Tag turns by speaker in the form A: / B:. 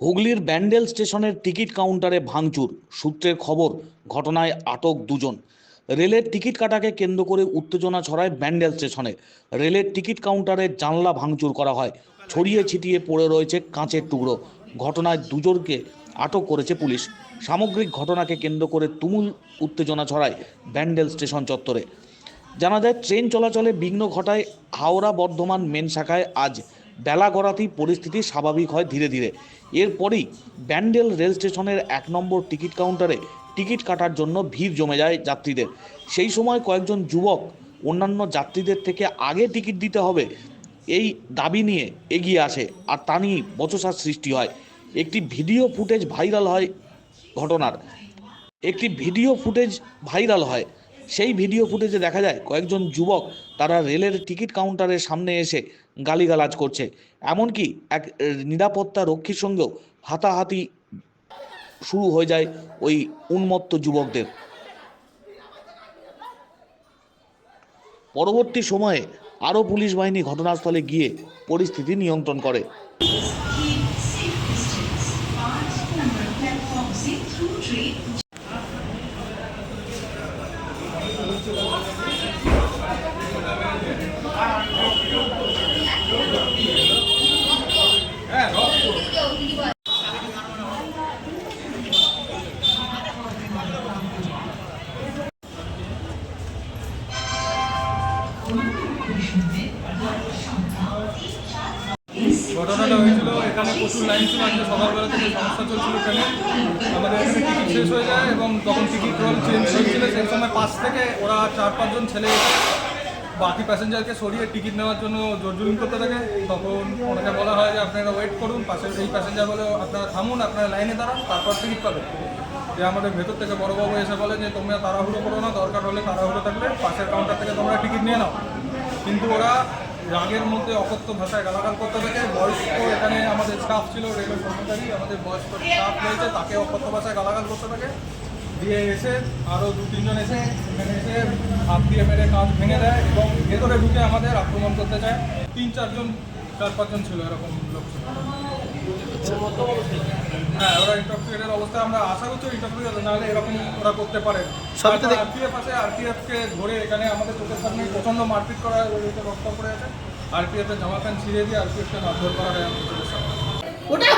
A: হুগলির ব্যান্ডেল স্টেশনের টিকিট কাউন্টারে ভাঙচুর। সূত্রের খবর, ঘটনায় আটক দুজন। রেলের টিকিট কাটাকে কেন্দ্র করে উত্তেজনা ছড়ায় ব্যান্ডেল স্টেশনে। রেলের টিকিট কাউন্টারে জানলা ভাঙচুর করা হয়। ছড়িয়ে ছিটিয়ে পড়ে রয়েছে কাঁচের টুকরো। ঘটনায় দুজনকে আটক করেছে পুলিশ। সামগ্রিক ঘটনাকে কেন্দ্র করে তুমুল উত্তেজনা ছড়ায় ব্যান্ডেল স্টেশন চত্বরে। জানা যায়, ট্রেন চলাচলে বিঘ্ন ঘটায় হাওড়া বর্ধমান মেন শাখায় আজ বেলা গড়াতেই পরিস্থিতি স্বাভাবিক হয় ধীরে ধীরে। এরপরই ব্যান্ডেল রেল স্টেশনের এক নম্বর টিকিট কাউন্টারে টিকিট কাটার জন্য ভিড় জমে যায় যাত্রীদের। সেই সময় কয়েকজন যুবক অন্যান্য যাত্রীদের থেকে আগে টিকিট দিতে হবে এই দাবি নিয়ে এগিয়ে আসে আর তা নিয়েই বচসার সৃষ্টি হয়। একটি ভিডিও ফুটেজ ভাইরাল হয় ঘটনার। একটি ভিডিও ফুটেজ ভাইরাল হয় সেই ভিডিও ফুটেজে দেখা যায় কয়েকজন যুবক তারা রেলের টিকিট কাউন্টারের সামনে এসে গালিগালাজ করছে। এমনকি এক নিরাপত্তা রক্ষীর সঙ্গেও হাতাহাতি শুরু হয়ে যায় ওই উন্মত্ত যুবকদের। পরবর্তী সময়ে আরও পুলিশ বাহিনী ঘটনাস্থলে গিয়ে পরিস্থিতি নিয়ন্ত্রণ করে।
B: ঘটনাটা হয়েছিল, এখানে প্রচুর লাইন ছিল, আজকে সকালবেলা থেকে সমস্যা চলছিল ট্রেনে আমাদের টিকিট শেষ হয়ে যায় এবং তখন টিকিট রোল চেঞ্জ হয়েছিল সেই সময় পাশ থেকে ওরা চার পাঁচজন ছেলে বাকি প্যাসেঞ্জারকে সরিয়ে টিকিট নেওয়ার জন্য জোরজুলুম করতে থাকে। তখন ওনাকে বলা হয় যে, আপনারা ওয়েট করুন পাশে এই প্যাসেঞ্জার বলে আপনারা থামুন, আপনারা লাইনে দাঁড়ান, তারপর টিকিট পাবেন। যে আমাদের ভেতর থেকে বড়বাবু এসে বলে যে তোমরা তাড়াহুড়ো করো না, দরকার হলে তাড়াহুড়ো থাকলে পাশের কাউন্টার থেকে তোমরা টিকিট নিয়ে নাও। কিন্তু ওরা রাগের মধ্যে অকথ্য ভাষায় গালাগাল করতে থাকে। বয়স্ক এখানে আমাদের স্টাফ ছিল রেলের কর্মচারী, আমাদের বয়স্ক স্টাফ রয়েছে, তাকে অকথ্য ভাষায় গালাগাল করতে থাকে। দিয়ে এসে আরও দু, তিনজন এসে এখানে এসে হাত দিয়ে মেরে কাজ ভেঙে দেয় এবং ভেতরে ঢুকে আমাদের আক্রমণ করতে চায়। তিন, চারজন, চার, পাঁচজন ছিল এরকম লোক ছিল। হ্যাঁ ওরা ইন্টারপ্রিটের অবস্থায় আমরা আশা করছি ইন্টারপ্রিট নাহলে এরকম ওরা করতে পারে।
C: সবই তো
B: আরপিএফ আছে আরপিএফ কে ধরে এখানে আমাদের চোখের সামনে প্রচণ্ড মারপিট করা হয় ওদেরকে রক্ত করে আছে। আরপিএফ এর জামা প্যান্ট ছিঁড়ে দিয়ে আরপিএফ কে মারধর করা হয় আমাদের চোখের সামনে।
D: ওটা